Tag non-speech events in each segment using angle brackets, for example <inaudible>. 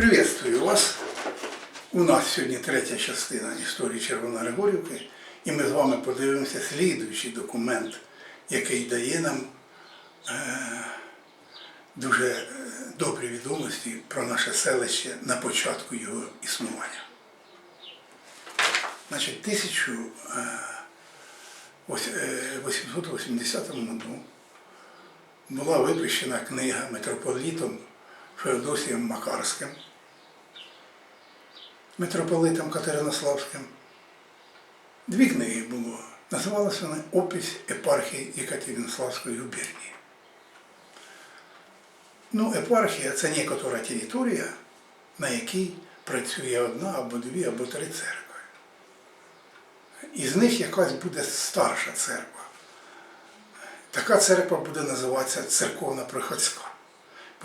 Приветствую вас. У нас сьогодні третя частина історії Червоногригорівки, і ми з вами подивимося слідуючий документ, який дає нам е, дуже е, добрі відомості про наше селище на початку його існування. Значить, е, 1880 году була випущена книга митрополітом Феодосієм Макарським, митрополитом Катеринославським. Дві книги було. Називалися вони Опись епархії Екатеринославської губернії. Ну, епархія це некотора територія, на якій працює одна або дві, або три церкви. Із них якась буде старша церква. Така церква буде називатися церковна приходська,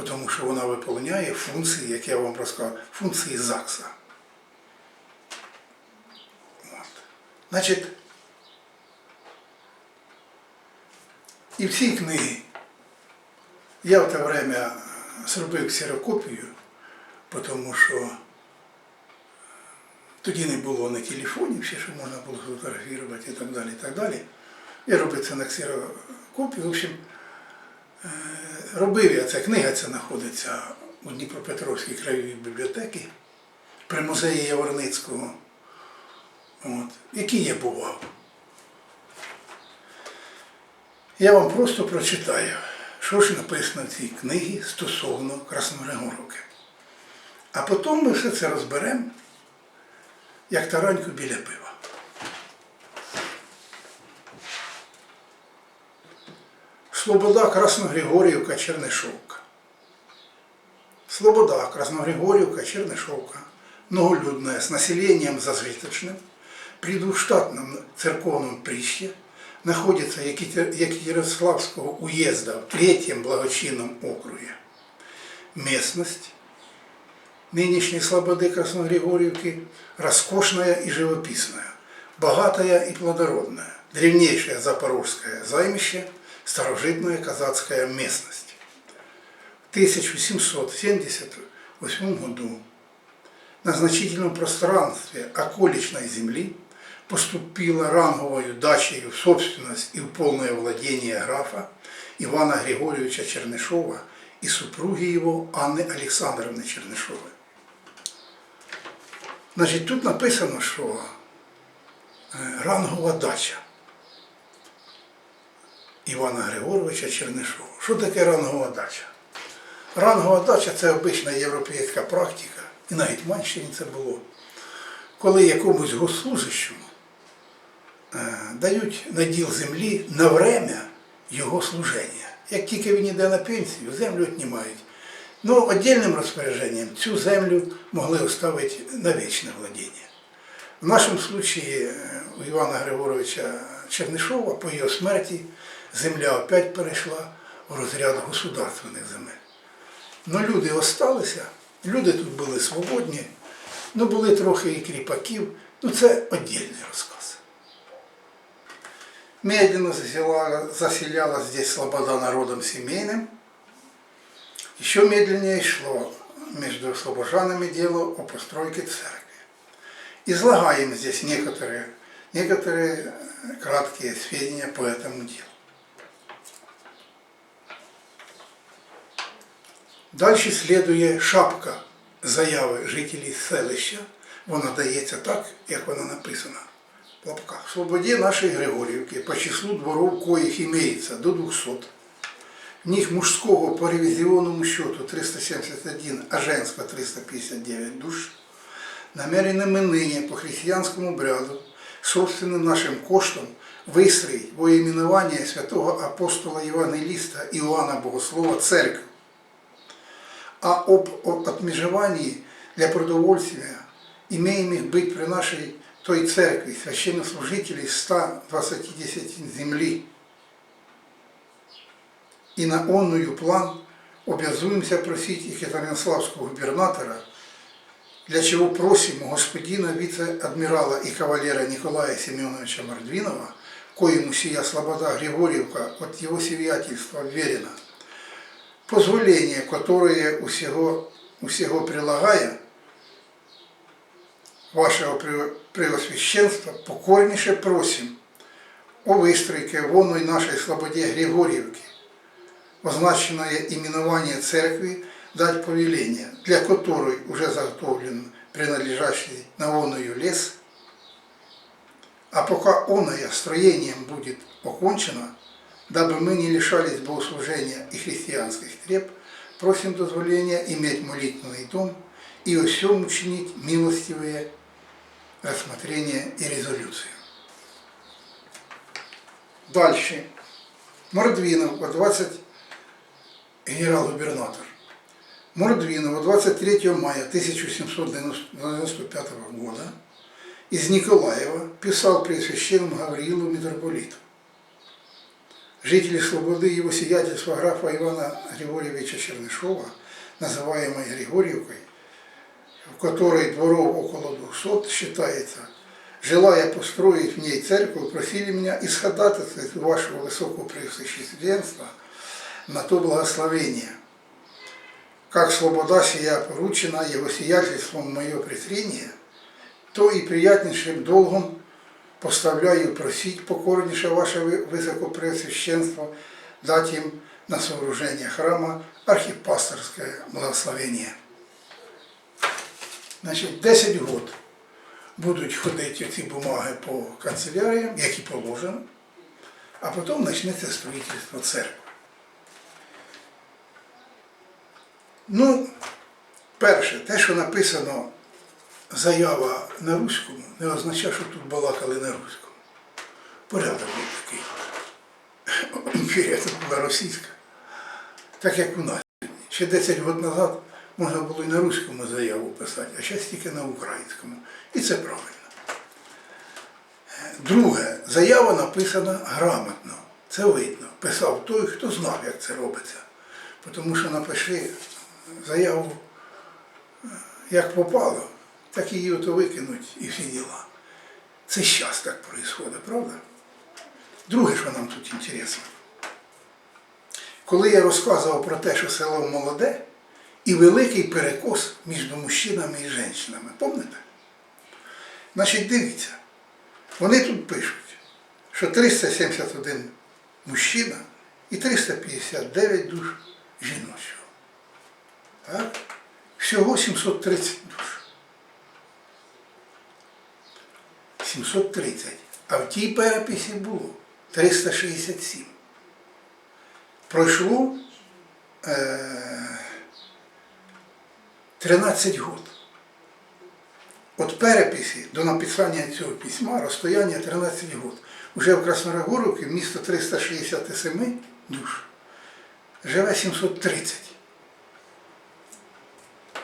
тому що вона виповняє функції, як я вам розказав, функції ЗАГСа. От. Значить, і всі книги я в те время зробив ксерокопію, тому що тоді не було ні телефонів, ще що можна було фотографувати і так далі. і так далі. Я робив це на ксерокопію. В общем, е, робив я це, книга ця знаходиться у Дніпропетровській краєвій бібліотеці при музеї Яворницького, от, який я бував. Я вам просто прочитаю, що ж написано в цій книгі стосовно Красногригоровки. А потім ми все це розберемо, як тараньку біля пива. Слобода, Красногригорівка, Чернишовка. Слобода, Красногригорівка, Чернишовка. Многолюдная, с населением зажиточным, при двухштатном церковном прище, находится Екатер- Екатеринославского уезда в третьем благочинном округе. Местность нынешней слободы Красногригорьевки роскошная и живописная, богатая и плодородная, древнейшее запорожское займище, старожитная казацкая местность. В 1778 году на значительном пространстве околичной земли поступила ранговою дачею в собственность и в полное владение графа Ивана Григорьевича Чернышова и супруги его Анны Александровны Чернышовой. Значить, тут написано, що е, рангова дача Івана Григоровича Чернишова. Що таке рангова дача? Рангова дача це обична європейська практика, і навіть в Манщині це було, коли якомусь госслужащому е, дають наділ землі на время його служення. Як тільки він йде на пенсію, землю віднімають. Ну, отдельним розпорядженням цю землю могли оставити на вічне владіння. В нашому случаї е, у Івана Григоровича Чернишова по його смерті земля опять перейшла в розряд государственних земель. Ну, люди осталися, люди тут були свободні, ну були трохи і кріпаків, ну це віддільний розказ. Медленно заселяла, заселяла здесь слобода народом семейным. Еще медленнее шло между слобожанами дело о постройке церкви. Излагаем здесь некоторые, некоторые э, краткие сведения по этому делу. Дальше слідує шапка заяви жителів селища. Вона дається так, як вона написана. В лапках. В свободі нашої Григорівки по числу дворов коїх імеється до 200. В них мужского по ревизионному счету 371, а женского 359 душ. Намеренными ныне по христианскому обряду, собственным нашим коштом, выстроить во именование святого апостола Евангелиста Иоанна Богослова церковь, а об, об отмежевании для продовольствия, имеемых быть при нашей той церкви священнослужителей 120 десятин земли, и на онную план обязуемся просить Екатеринославского губернатора, для чего просим господина вице-адмирала и кавалера Николая Семеновича Мордвинова, коему сия слобода Григорьевка от его сиятельства верена, позволение, которое у сего усього прилагая, вашего преосвященства покорнейше просим о выстройке вонной нашей слободе Григорьевки, означенное именование церкви дать повеление, для которой уже заготовлен принадлежащий на оную лес, а пока оное строением будет окончено, дабы мы не лишались богослужения и христианских треб, просим дозволения иметь молитвенный дом и о всем учинить милостивые рассмотрения и резолюции. Дальше. Мордвинов, 20 генерал-губернатор. Мордвинова 23 мая 1795 года из Николаева писал Преосвященному Гавриилу митрополиту. Жители Слободы его сиятельства графа Ивана Григорьевича Чернышова, называемой Григорьевкой, в которой дворов около 200 считается, желая построить в ней церковь, просили меня исходатайствовать у вашего высокого преосвященства на то благословение – как слобода сия поручена его сиятельством мое презрение, то и приятнейшим долгом поставляю просить покорнейше ваше вы- высокопреосвященство дать им на сооружение храма архипасторское благословение. Значить, 10 год будуть ходити ці бумаги по канцеляріям, як і положено, а потім почнеться строїтельство церкви. Ну, перше, те, що написано заява на руському, не означає, що тут балакали на руському. Порядок був такий. Імперія тут була російська. Так як у нас. Ще 10 років назад можна було і на руському заяву писати, а зараз тільки на українському. І це правильно. Друге, заява написана грамотно. Це видно. Писав той, хто знав, як це робиться. Тому що напиши заяву як попало, так її ото викинуть і всі діла. Це зараз так відбувається, правда? Друге, що нам тут інтересно. Коли я розказував про те, що село молоде, і великий перекос між мужчинами і жінками, пам'ятаєте? Значить, дивіться, вони тут пишуть, що 371 мужчина і 359 душ жіночого. Так? Всього 730 душ. 730. А в тій переписі було 367. Пройшло е, 13 років. От переписі до написання цього письма розстояння 13 років. Уже в Краснорогоровці місто 367 душ живе 730.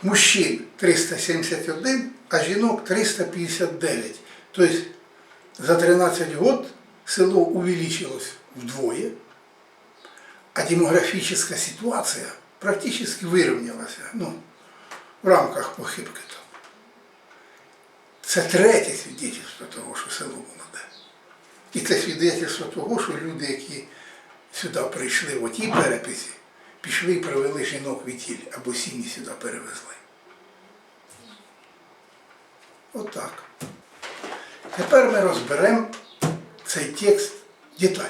Мужчин 371, а жінок 359. Тобто за 13 год село увеличилось вдвое, а демографическая ситуация практически выровнялась ну, в рамках похибки. Там. Це третє свідчення того, що село молоде. І це свідчення того, що люди, які сюди прийшли в отій переписі, пішли і привели жінок вітіль або сім'ї сюди перевезли. Отак. Тепер ми розберемо цей текст детально.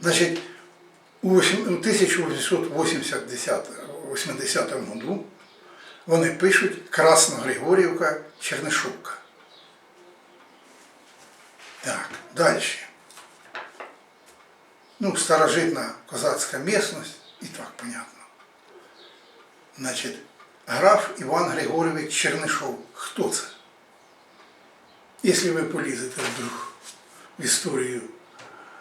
Значить, у 1880 году вони пишуть Красногригорівка Чернишовка. Так, далі. Ну, старожитна козацька місцевість, і так понятно. Значить, граф Іван Григорович Чернишов. Хто це? Якщо ви полізете вдруг в історію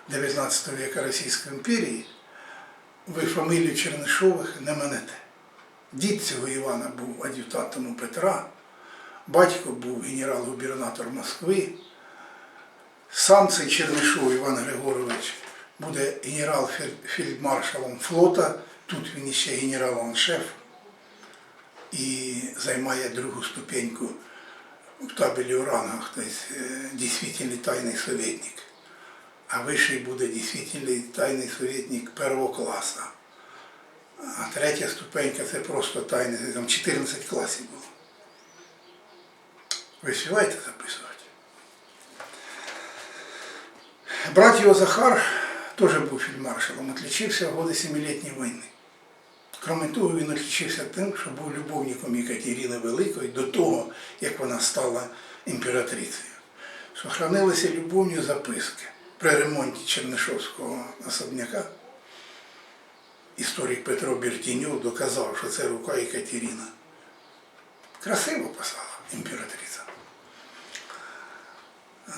19 века Російської імперії, ви фамілію Чернишових не манете. Дід цього Івана був ад'ютантом у Петра, батько був генерал-губернатор Москви. Сам цей Чернишов Іван Григорович буде генерал-фельдмаршалом флота, тут він іще генерал-аншеф і займає другу ступеньку в табелі у рангах, тобто е, дійсвітельний тайний советник. А вищий буде дійсвітельний тайний советник першого класу. А третя ступенька це просто тайне, там 14 класів було. Ви співаєте записувати? Брат його Захар теж був фельдмаршалом, отличився в годы Семилетней війни. Кроме того, він отличився тим, що був любовником Екатерини Великої до того, як вона стала імператрицею. Сохранилися любовні записки при ремонті Чернишовського особняка. Історик Петро Бертіньов доказав, що це рука Екатерина. Красиво писала імператриця. Е,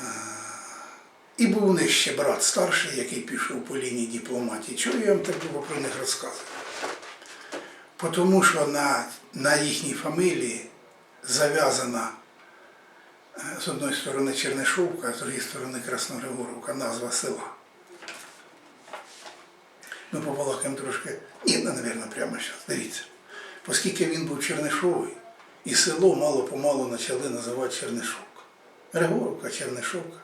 І був у них ще брат старший, який пішов по лінії дипломатії. Чого я вам так було про них розказую? Тому що на, на їхній фамілії зав'язана з одної сторони Чернишовка, а з другої сторони Красногригоровка, назва села. Ми побалакаємо трошки. Ні, ну, мабуть, прямо зараз. Дивіться. Оскільки він був Чернишовий, і село мало-помалу почали називати Чернишовка. Григоровка, Чернишовка.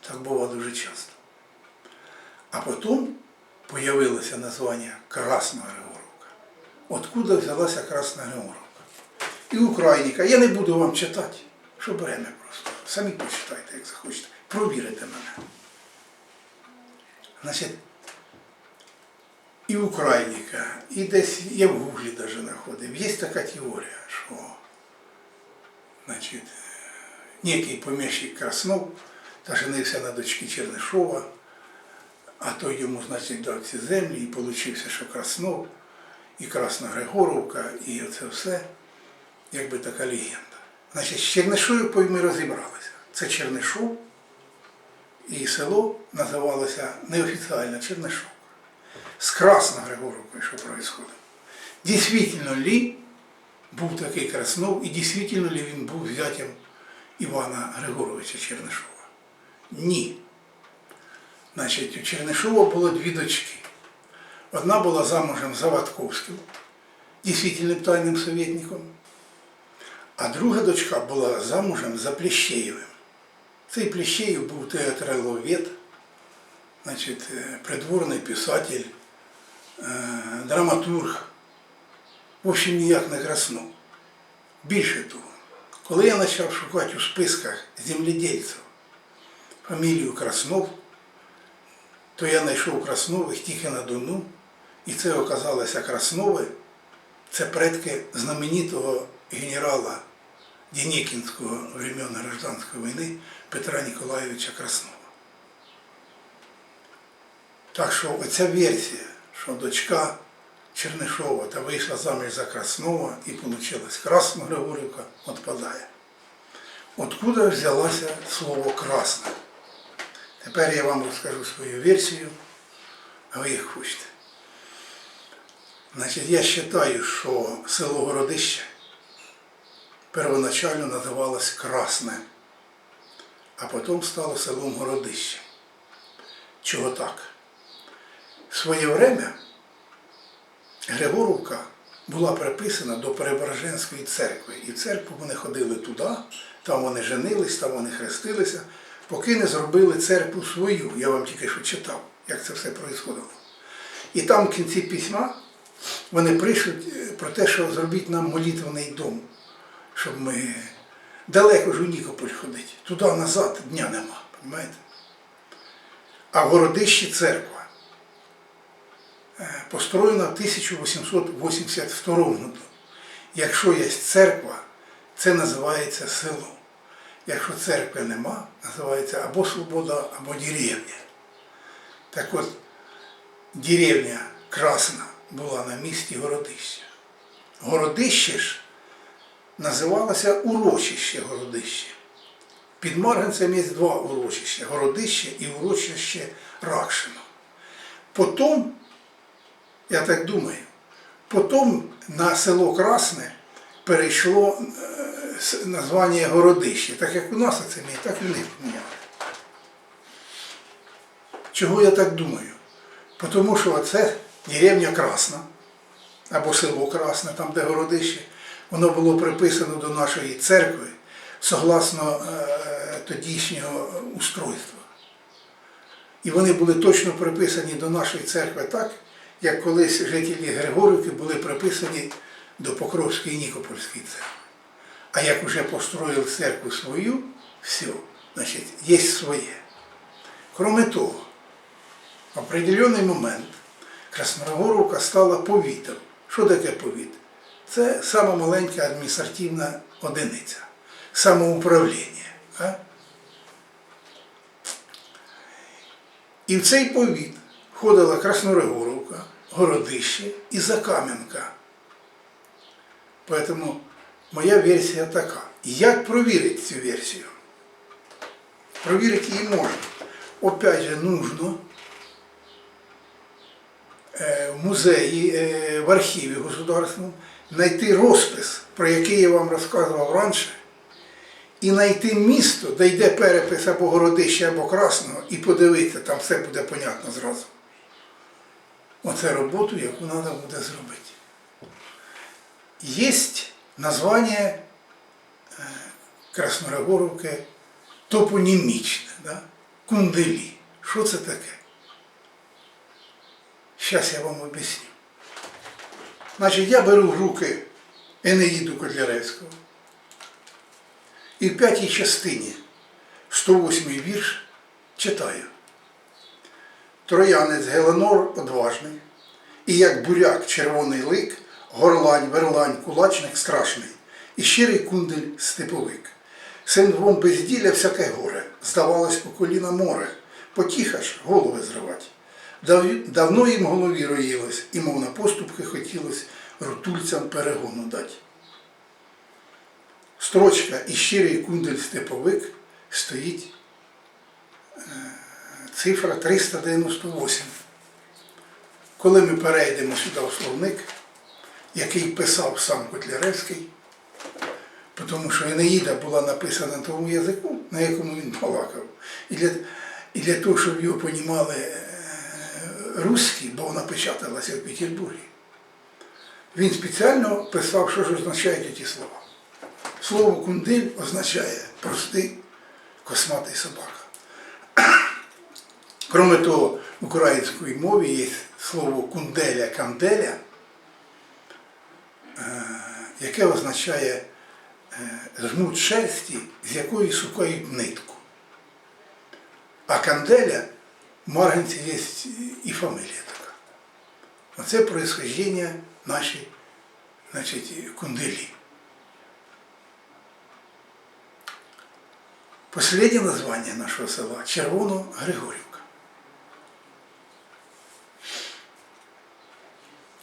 Так було дуже часто. А потім появилося названня Красна Григоровка. Откуда взялася Красна Григоровка? І Україніка. Я не буду вам читати, що беремо просто. Самі почитайте, як захочете. Провірите мене. Значить, і Україніка, і десь я в Гуглі навіть знаходив. Є така теорія, що значить, некий поміщик Краснов та женився на дочці Чернишова, а той йому, значить, дав ці землі і получився, що Краснов, і Красна Григоровка, і оце все, якби така легенда. Значить, з Чернишовою ми розібралися. Це Чернишов, і село називалося неофіціально Чернишов. З Красногригоровкою, що происходило. Дійсно ли був такий Краснов, і дійсно ли він був зятям Івана Григоровича Чернишова? Ні. Значить, у Чернишова було дві дочки. Одна була замужем за Ватковським, дійсно тайним советником, а друга дочка була замужем за Плещеєвим. Цей Плещеєв був театраловед, значить, е, придворний писатель, е, драматург. В общем, ніяк не краснув. Більше того, коли я почав шукати у списках земледільців фамілію Краснов, то я знайшов Краснових тільки на Дону, і це оказалося Краснови, це предки знаменитого генерала Денікінського времен Гражданської війни Петра Ніколаєвича Краснова. Так що оця версія, що дочка Чернишова та вийшла заміж за Краснова і вийшла Красна Григорівка, відпадає. Откуда взялося слово красна? Тепер я вам розкажу свою версію, а ви як хочете. Значить, я вважаю, що село Городище первоначально називалось Красне, а потім стало селом Городище. Чого так? В своє время Григоровка була приписана до Преображенської церкви. І в церкву вони ходили туди, там вони женились, там вони хрестилися, поки не зробили церкву свою. Я вам тільки що читав, як це все происходило. І там в кінці письма вони пишуть е, про те, що зробіть нам молитвений дом, щоб ми далеко ж у Нікополь ходить. Туди назад дня нема, розумієте? А в Городищі церква е, построєна в 1882 году. Якщо є церква, це називається село. Якщо церкви нема, називається або свобода, або деревня. Так от, деревня Красна була на місці Городища. Городище ж називалося урочище Городище. Під Марганцем є два урочища Городище і урочище Ракшино. Потім, я так думаю, потім на село Красне перейшло е, названня Городище. Так як у нас це мій, так і в них поміняли. Чого я так думаю? Тому що це деревня Красна, або село Красне, там де городище, воно було приписано до нашої церкви согласно е, тодішнього устройства. І вони були точно приписані до нашої церкви так, як колись жителі Григорівки були приписані до Покровської Нікопольської церкви. А як уже построїли церкву свою, все, значить, є своє. Кроме того, в определенний момент Красногоровка стала повітом. Що таке повіт? Це сама маленька адміністративна одиниця, самоуправління. І в цей повіт входила Краснорегоровка, Городище і Закам'янка. Поэтому моя версія така. Як провірити цю версію? Провірити її можна. Опять же, нужно е, в музеї, е, в архіві государственному знайти розпис, про який я вам розказував раніше, і знайти місто, де йде перепис або городище, або красного, і подивитися, там все буде понятно зразу. Оце роботу, яку треба буде зробити. Є названня е, Краснорогоровки топонімічне, да? кунделі. Що це таке? Зараз я вам об'ясню. Значить, я беру в руки Енеїду Котляревського. І в п'ятій частині 108-й вірш читаю. Троянець Геленор одважний, і як буряк червоний лик, горлань, верлань, кулачник страшний, і щирий кундель степовик. Син двом безділля всяке горе, здавалось по коліна море, потіха ж голови зривать. Дав- Давно їм голові роїлось, і мов на поступки хотілось рутульцям перегону дать. Строчка і щирий кундель степовик стоїть е, цифра 398. Коли ми перейдемо сюди в словник, який писав сам Котляревський, тому що Енеїда була написана на тому язику, на якому він балакав. І для, і для того, щоб його понімали русські, бо вона печаталася в Петербургі, він спеціально писав, що ж означають ті слова. Слово кундель означає простий косматий собака. <coughs> Кроме того, в українській мові є слово кунделя канделя, е, яке означає е, жмуть шерсті, з якої сукають нитку. А канделя Марганці є і фамілія така. Оце происхождення наші значить, кунделі. Последнее название нашего села – Червоно-Григорівка.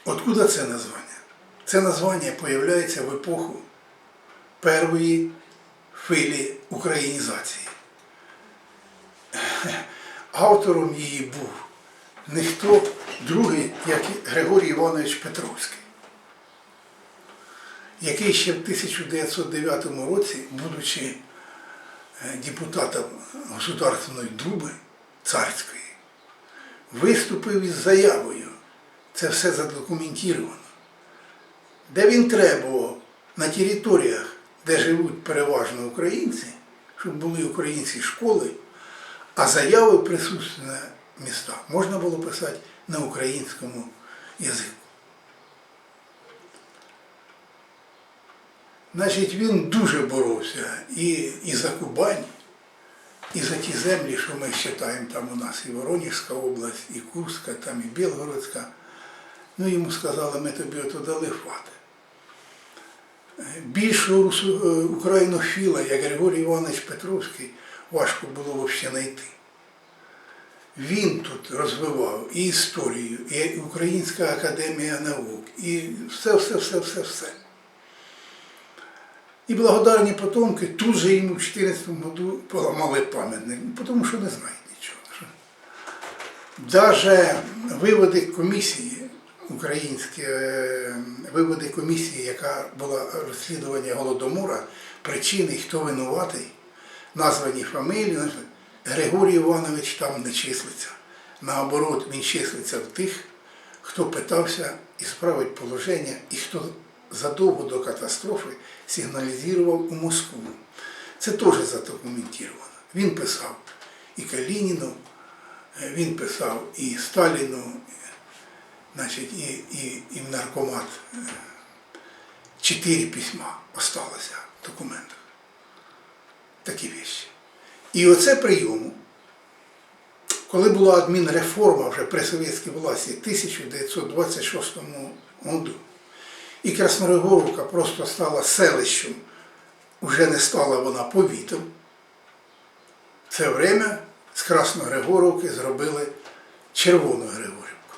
Откуда це названня? Це названня появляється в епоху першої хвилі українізації. Автором її був ніхто другий, як Григорій Іванович Петровський, який ще в 1909 році, будучи е, депутатом Государственної Думи царської, виступив із заявою, це все задокументовано, де він требував на територіях, де живуть переважно українці, щоб були українські школи, а заяви в присутстві міста можна було писати на українському язику. Значить, він дуже боровся і, і за Кубань, і за ті землі, що ми вважаємо, там у нас і Воронежська область, і Курська, там і Білгородська. Ну, йому сказали, ми тобі ото дали хвати. Більшого е, українофіла, як Григорій Іванович Петровський, важко було взагалі знайти. Він тут розвивав і історію, і Українська академія наук, і все, все, все, все, все. І благодарні потомки тут же йому в 2014 году поламали пам'ятник, ну, тому що не знають нічого. Даже виводи комісії, українські е, виводи комісії, яка була розслідування Голодомора, причини, хто винуватий, названі фамілії, Григорій Іванович там не числиться. Наоборот, він числиться в тих, хто питався і справить положення, і хто задовго до катастрофи сигналізував у Москву. Це теж задокументовано. Він писав і Калініну, е, він писав і Сталіну, значить, і, і, і в наркомат е, чотири письма осталося в документах. Такі вещі. І оце прийому, коли була адмінреформа вже при совєтській власті в 1926 году, і Краснорогоровка просто стала селищем, вже не стала вона повітом, це время з Красногригоровки зробили Червону Григорівку.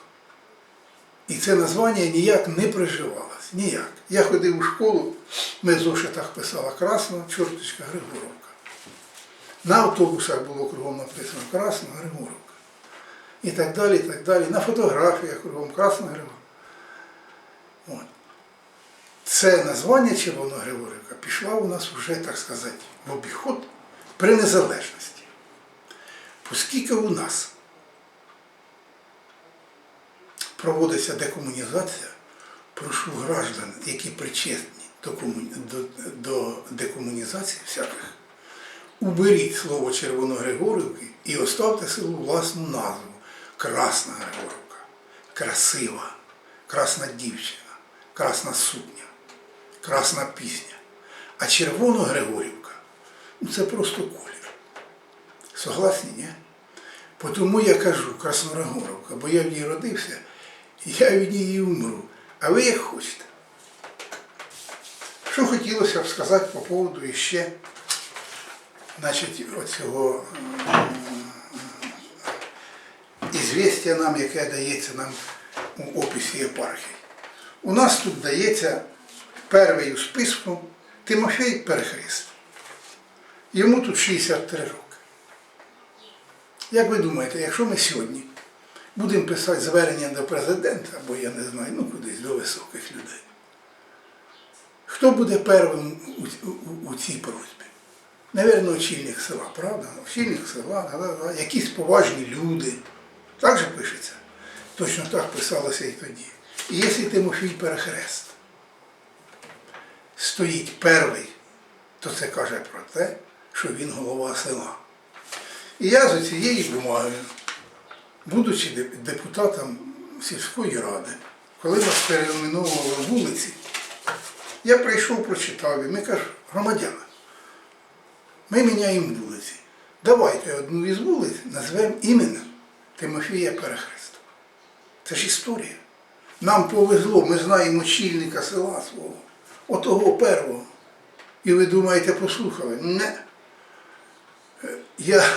І це названня ніяк не приживалось. Ніяк. Я ходив у школу, ми в зошитах писала Красна, чорточка Григоровка. На автобусах було кругом написано Красна Григоровка. І так далі, і так далі. На фотографіях кругом Красна Григоровка. Це названня Червона Григорівка пішла у нас вже, так сказати, в обіход при незалежності. Оскільки у нас проводиться декомунізація, прошу граждан, які причетні до, комуні... до, до декомунізації всяких, уберіть слово Червоногригорівки і оставте селу власну назву Красна Григорівка, красива, красна дівчина, красна сукня, красна пісня. А Червоно-Григорівка ну це просто колір. Согласні, ні? Тому я кажу Красногоровка, бо я в ній родився, я від ній умру. А ви як хочете. Що хотілося б сказати по поводу іще, значить, оцього ізвістя нам, яке дається нам у описі єпархії. У нас тут дається перший у списку Тимофій Перехрист. Йому тут 63 роки. Як ви думаєте, якщо ми сьогодні будемо писати звернення до президента, або я не знаю, ну кудись до високих людей, хто буде первим у, у, у цій просьбі? Навірно, очільник села, правда? Очільник села, якісь поважні люди. Так же пишеться? Точно так писалося і тоді. І якщо Тимофій Перехрест стоїть перший, то це каже про те, що він голова села. І я за цією бумагою, будучи депутатом сільської ради, коли нас переименовували вулиці, я прийшов, прочитав і ми кажу, громадяни, ми міняємо вулиці. Давайте одну із вулиць назвемо іменем Тимофія Перехрестова. Це ж історія. Нам повезло, ми знаємо очільника села свого, отого первого. І ви думаєте, послухали? Не. Я,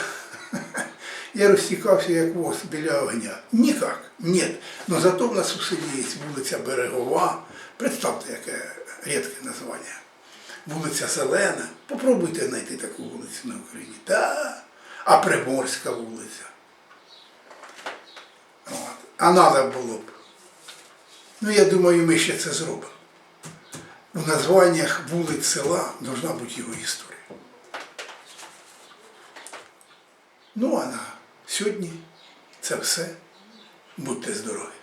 <laughs> я розтікався як воз біля огня. Ніяк. Ні. Но зато в нас у селі є вулиця Берегова. Представте, яке рідке названня. Вулиця Зелена. Попробуйте знайти таку вулицю на Україні. Та. А Приморська вулиця. От. А треба було б. Ну, я думаю, ми ще це зробимо. У названнях вулиць села должна бути його історія. Ну, а на сьогодні це все. Будьте здорові!